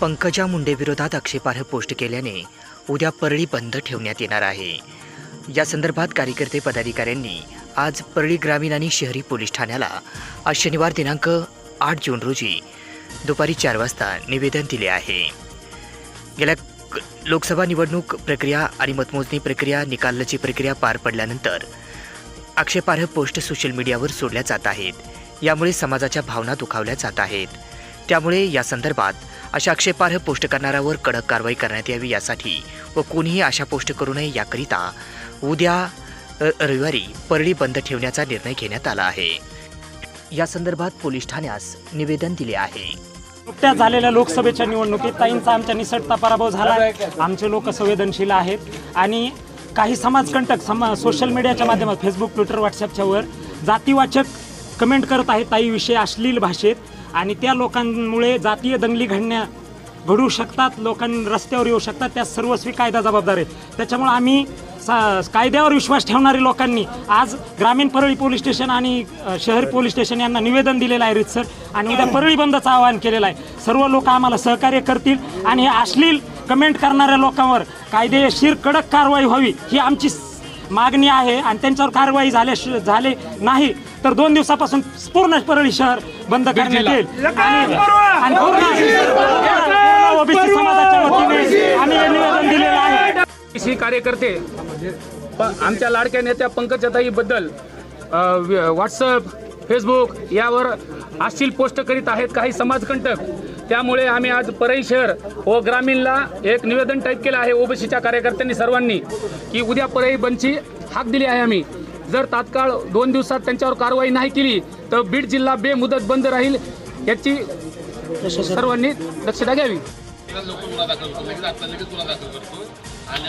पंकजा मुंडेविरोधात आक्षेपार्ह पोस्ट केल्याने उद्या परळी बंद ठेवण्यात येणार आहे. या संदर्भात कार्यकर्ते पदाधिकाऱ्यांनी आज परळी ग्रामीण आणि शहरी पोलीस ठाण्याला आज शनिवार दिनांक आठ जून रोजी दुपारी चार वाजता निवेदन दिले आहे. गेल्या लोकसभा निवडणूक प्रक्रिया आणि मतमोजणी प्रक्रिया निकालाची प्रक्रिया पार पडल्यानंतर आक्षेपार्ह पोस्ट सोशल मीडियावर सोडल्या जात आहेत. यामुळे समाजाच्या भावना दुखावल्या जात आहेत. त्यामुळे या संदर्भात अशा आक्षेपार्ह पोस्ट करणाऱ्यावर कडक कारवाई करण्यात यावी यासाठी व कोणीही अशा पोस्ट करू नये याकरिता उद्या रविवारी परळी बंद ठेवण्याचा निर्णय घेण्यात आला आहे. या संदर्भात पोलीस ठाण्यास निवेदन दिले आहे. नुकत्याच झालेल्या लोकसभेच्या निवडणुकीत ताईंचा आमच्या निसटता पराभव झाला. आमचे लोक संवेदनशील आहेत आणि काही समाजकंटक समा सोशल मीडियाच्या माध्यमात फेसबुक ट्विटर व्हॉट्सअपच्यावर जातीवाचक कमेंट करत आहेत ताईविषयी अश्लील भाषेत. आणि त्या लोकांमुळे जातीय दंगली घडण्या घडू शकतात लोकां रस्त्यावर येऊ शकतात त्या सर्वस्वी कायदा जबाबदार आहे त्याच्यामुळे आम्ही सा- कायद्यावर विश्वास ठेवणारे लोकांनी आज ग्रामीण परळी पोलीस स्टेशन आणि शहर पोलीस स्टेशन यांना निवेदन दिलेलं आहे रितसर. आणि उद्या परळी बंदचं आवाहन केलेलं आहे. सर्व लोक आम्हाला सहकार्य करतील आणि हे अश्लील कमेंट करणाऱ्या लोकांवर कायदेशीर कडक कारवाई व्हावी ही आमची मागणी आहे आणि त्यांच्यावर कारवाई झाल्या झाले नाही. तर दोन दिवसापासून पूर्ण परळी शहर बंद करण्यात येईल. आणि आणि पूर्ण ओबीसी समाजाच्या वतीने आम्ही हे निवेदन दिलेलं आहे. सी कार्यकर्ते प- आमच्या लाडक्या नेत्या पंकजाताईबद्दल व्हॉट्सअप फेसबुक यावर अश्लील पोस्ट करीत आहेत काही समाजकंटक. त्यामुळे आम्ही आज परळी शहर व ग्रामीणला एक निवेदन टाईप केलं आहे ओबीसीच्या कार्यकर्त्यांनी सर्वांनी की उद्या परळी बंदची हाक दिली आहे आम्ही. जर तात्काळ दोन दिवसात त्यांच्यावर कारवाई नाही केली तर बीड जिल्हा बेमुदत बंद राहील याची सर्वांनी दक्षता घ्यावी. करतो आणि